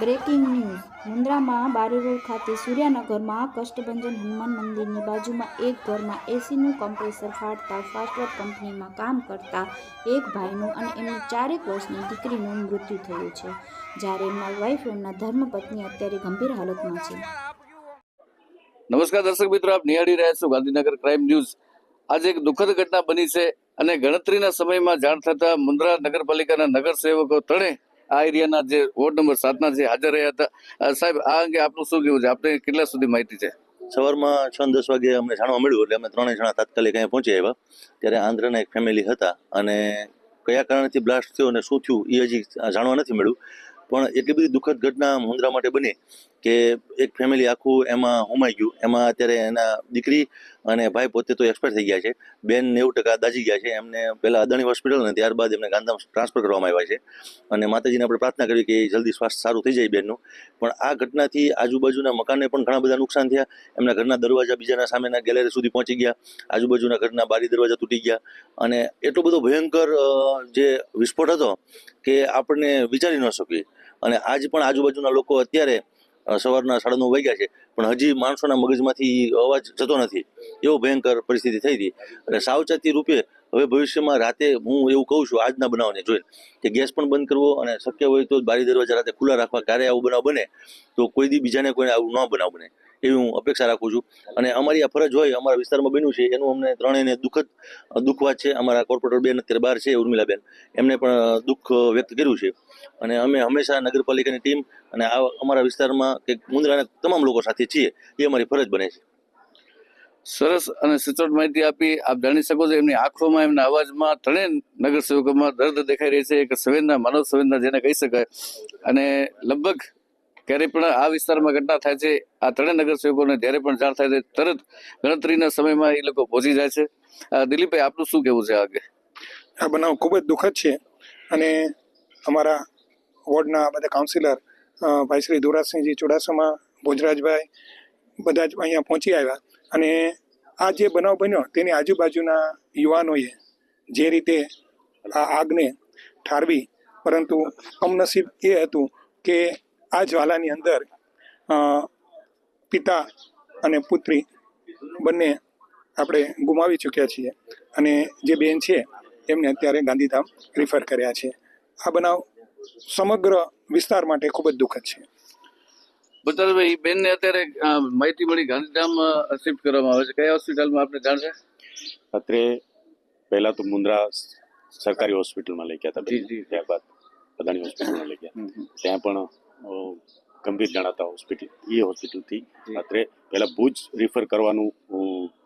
Breaking news. મુન્દ્રામાં બારી road ખાતે સૂર્યાનગરમાં કષ્ટભંજન હનુમાન મંદિરની બાજુમાં એક ઘરમાં એસીનું કમ્પ્રેસર ફાટતા ફાસ્ટવર્ક કંપનીમાં કામ કરતા એક ભાઈનું અને એમની ચારેક વર્ષની દીકરીનું મૃત્યુ થયું છે. જ્યારે એમના વાઇફ એમના ધર્મપત્ની અત્યારે ગંભીર હાલતમાં છે. નમસ્કાર દર્શક મિત્રો, આપ નિહાળી રહ્યા છો ગાંધીનગર ક્રાઇમ ન્યૂઝ આજે એક દુઃખદ ઘટના બની છે અને ગણતરીના સમયમાં જાણ થતા મુન્દ્રા નગરપાલિકાના નગરસેવકો ત્રણે આ એરિયાના જે વોર્ડ નંબર સાતના જે હાજર રહ્યા હતા સાહેબ, આ અંગે આપનું શું કેવું છે? આપને કેટલા સુધી માહિતી છે? સવારમાં છ દસ વાગે અમને જાણવા મળ્યું, એટલે અમે ત્રણેય જણા તાત્કાલિક અહીંયા પહોંચી આવ્યા. ત્યારે આંધ્રના એક ફેમિલી હતા અને કયા કારણથી બ્લાસ્ટ થયો અને શું થયું એ હજી જાણવા નથી મળ્યું. પણ એટલી બધી દુઃખદ ઘટના મુન્દ્રા માટે બની કે એક ફેમિલી આખું એમાં હોમાઈ ગયું. એમાં અત્યારે એના દીકરી અને ભાઈ પોતે તો એક્સપાયર થઈ ગયા છે. બેન નેવું ટકા દાજી ગયા છે. એમને પહેલાં અદાણી હોસ્પિટલ અને ત્યારબાદ એમને ગાંધામ ટ્રાન્સફર કરવામાં આવ્યા છે. અને માતાજીને આપણે પ્રાર્થના કરી કે જલ્દી સ્વાસ્થ્ય સારું થઈ જાય બેનનું. પણ આ ઘટનાથી આજુબાજુના મકાનને પણ ઘણા બધા નુકસાન થયા. એમના ઘરના દરવાજા બીજાના સામેના ગેલેરી સુધી પહોંચી ગયા. આજુબાજુના ઘરના બારી દરવાજા તૂટી ગયા. અને એટલો બધો ભયંકર જે વિસ્ફોટ હતો કે આપણને વિચારી ન શકીએ. અને આજ પણ આજુબાજુના લોકો અત્યારે સવારના સાડા નવ વાગ્યા છે, પણ હજી માણસોના મગજમાંથી અવાજ જતો નથી. એવો ભયંકર પરિસ્થિતિ થઈ હતી. અને સાવચેતી રૂપે હવે ભવિષ્યમાં રાતે હું એવું કહું છું, આજના બનાવને જોઈને, કે ગેસ પણ બંધ કરવો અને શક્ય હોય તો બારી દરવાજા રાતે ખુલ્લા રાખવા, ક્યારે આવું બનાવ બને, તો કોઈ દી બીજાને કોઈને આવું ન બનાવ બને. એવી હું અપેક્ષા રાખું છું. અને અમારી આ ફરજ હોય, અમારા વિસ્તારમાં બન્યું છે, એનું અમને ત્રણેયને દુઃખદ, દુઃખવાદ છે. અમારા કોર્પોરેટર બેન અત્યારે બહાર છે, ઉર્મિલાબેન. એમને પણ દુઃખ વ્યક્ત કર્યું છે. અને અમે હંમેશા નગરપાલિકાની ટીમ અને આ અમારા વિસ્તારમાં કે મુંદ્રાના તમામ લોકો સાથે છીએ. એ અમારી ફરજ બને છે. સરસ અને સચોટ માહિતી આપી. આપ જાણી શકો છો, એમની આંખોમાં, એમના અવાજમાં ત્રણેય નગરસેવકોમાં દર્દ દેખાઈ રહી છે. એક સંવેદના, માનવ સંવેદના જેને કહી શકાય. અને લગભગ ક્યારેય પણ આ વિસ્તારમાં ઘટના થાય છે, આ ત્રણેય નગરસેવકોને જ્યારે પણ જાણ થાય છે, તરત ગણતરીના સમયમાં એ લોકો પહોંચી જાય છે. દિલીપભાઈ, આપનું શું કહેવું છે આગળ આ બનાવ ખૂબ જ દુઃખદ છે અને અમારા વોર્ડના બધા કાઉન્સિલર ભાઈ શ્રી ધુરાજસિંહજી ચુડાસમા, ભોજરાજભાઈ, બધા જ અહીંયા પહોંચી આવ્યા અને આ જે બનાવ બન્યો તેની આજુબાજુના યુવાનોએ જે રીતે આ આગને ઠારવી, પરંતુ કમનસીબ એ હતું કે આ જ્વાલાની અંદર પિતા અને પુત્રી બંને આપણે ગુમાવી ચૂક્યા છીએ. અને જે બેન છે એમને અત્યારે ગાંધીધામ રિફર કર્યા છે. આ બનાવ સમગ્ર વિસ્તાર માટે ખૂબ જ દુઃખદ છે. બતાભાઈ બેનને અત્યારે માહિતી મળી ગાંધીધામ શિફ્ટ કરવામાં આવે છે. કયા હોસ્પિટલમાં આપણે જાણ છે? અત્રે પહેલા તો મુન્દ્રા સરકારી હોસ્પિટલમાં લઈ ગયા હતા જી, બેનને. જી. ત્યારબાદ અદાણી હોસ્પિટલમાં લઈ ગયા. ત્યાં પણ ગંભીર જણાતા હોસ્પિટલ એ હોસ્પિટલથી રાત્રે પહેલા ભુજ રિફર કરવાનું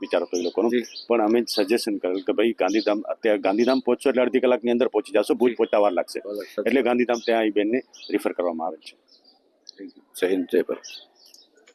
વિચાર હતો એ લોકોનો પણ અમે સજેશન કરેલ કે ભાઈ ગાંધીધામ અત્યારે ગાંધીધામ પહોંચશો એટલે અડધી કલાકની અંદર પહોંચી જશો ભુજ. પહોંચતા વાર લાગશે. એટલે ગાંધીધામ ત્યાં એ બેનને રિફર કરવામાં આવે છે. જય હિન્દ જય ભારત.